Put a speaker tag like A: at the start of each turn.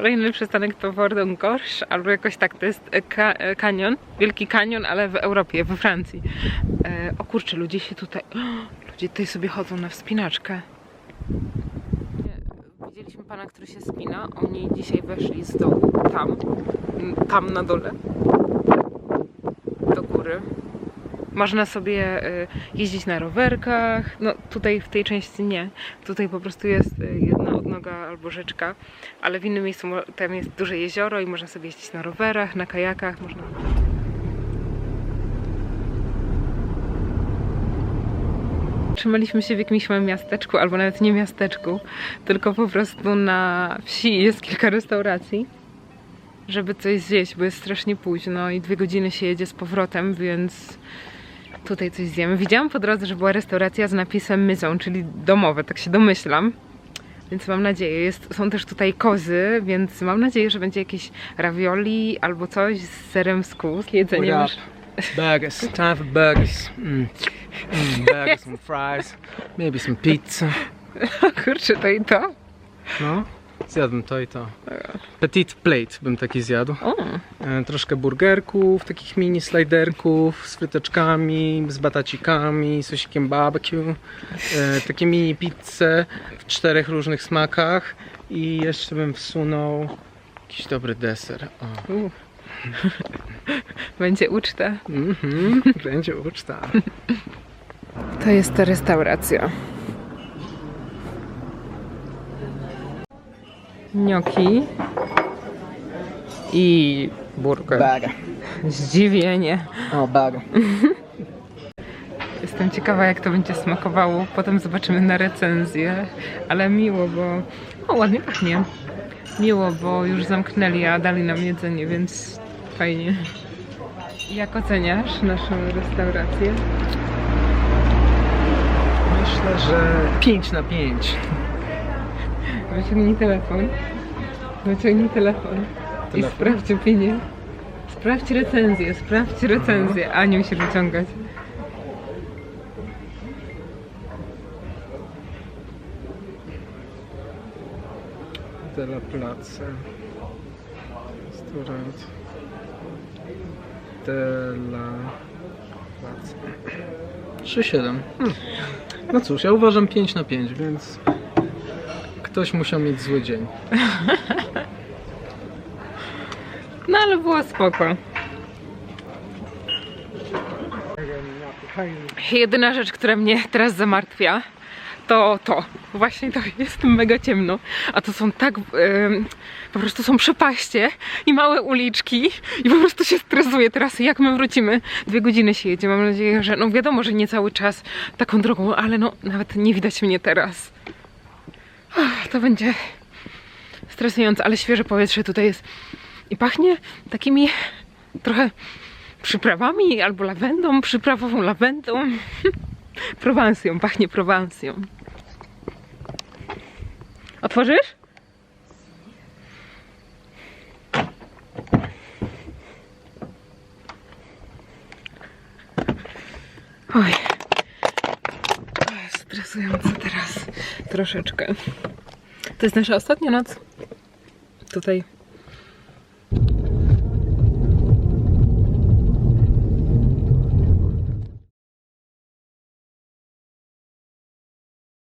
A: kolejny przystanek to Wordon Gorsz, albo jakoś tak, to jest e, ka e, kanion, wielki kanion, ale w Europie, we Francji. E, o kurczę, ludzie się tutaj, ludzie tutaj sobie chodzą na wspinaczkę. Widzieliśmy pana, który się spina, oni dzisiaj weszli z dołu, tam, tam na dole, do góry. Można sobie y, jeździć na rowerkach. No tutaj w tej części nie. Tutaj po prostu jest y, jedna odnoga albo rzeczka, ale w innym miejscu tam jest duże jezioro i można sobie jeździć na rowerach, na kajakach. Można... Trzymaliśmy się w jakimś małym miasteczku, albo nawet nie miasteczku, tylko po prostu na wsi jest kilka restauracji, żeby coś zjeść, bo jest strasznie późno i dwie godziny się jedzie z powrotem, więc tutaj coś zjemy. Widziałam po drodze, że była restauracja z napisem Myzą, czyli domowe, tak się domyślam. Więc mam nadzieję, jest, są też tutaj kozy, więc mam nadzieję, że będzie jakieś ravioli albo coś z serem z kus. Jedzenie już.
B: Burgers. Time for burgers. Mm. Mm, burgers and fries. Maybe some pizza.
A: Kurczę, to i to.
B: No, zjadłbym to i to. Petit plate bym taki zjadł. E, troszkę burgerków, takich mini sliderków z fryteczkami, z batacikami, sosikiem barbecue. E, takie mini pizze w czterech różnych smakach. I jeszcze bym wsunął jakiś dobry deser. O.
A: u. Będzie uczta.
B: Mhm, będzie uczta.
A: To jest ta restauracja. Gnocchi i burger.
B: Burger.
A: Zdziwienie.
B: O, burger.
A: Jestem ciekawa, jak to będzie smakowało. Potem zobaczymy na recenzję. Ale miło, bo. O, ładnie pachnie. Miło, bo już zamknęli, a dali nam jedzenie, więc fajnie. Jak oceniasz naszą restaurację?
B: Myślę, że 5 na 5.
A: Wyciągnij telefon. Wyciągnij telefon. I
B: Telefon?
A: sprawdź opinię. Sprawdź recenzję, sprawdź recenzję. A nie musisz wyciągać.
B: Della Place. Restaurant. Della Place. 3,7. Hmm. No cóż, ja uważam 5 na 5, więc ktoś musiał mieć zły dzień.
A: No ale było spoko. Jedyna rzecz, która mnie teraz zamartwia, to to. Właśnie to jest mega ciemno. A to są tak. em, po prostu są przepaście i małe uliczki. I po prostu się stresuję teraz, jak my wrócimy. Dwie godziny się jedzie. Mam nadzieję, że. No wiadomo, że nie cały czas taką drogą, ale no nawet nie widać mnie teraz. To będzie stresujące, ale świeże powietrze tutaj jest. I pachnie takimi trochę przyprawami albo lawendą, przyprawową lawendą. Prowansją, pachnie prowansją. Otworzysz? Oj. Stresujące teraz troszeczkę. To jest nasza ostatnia noc tutaj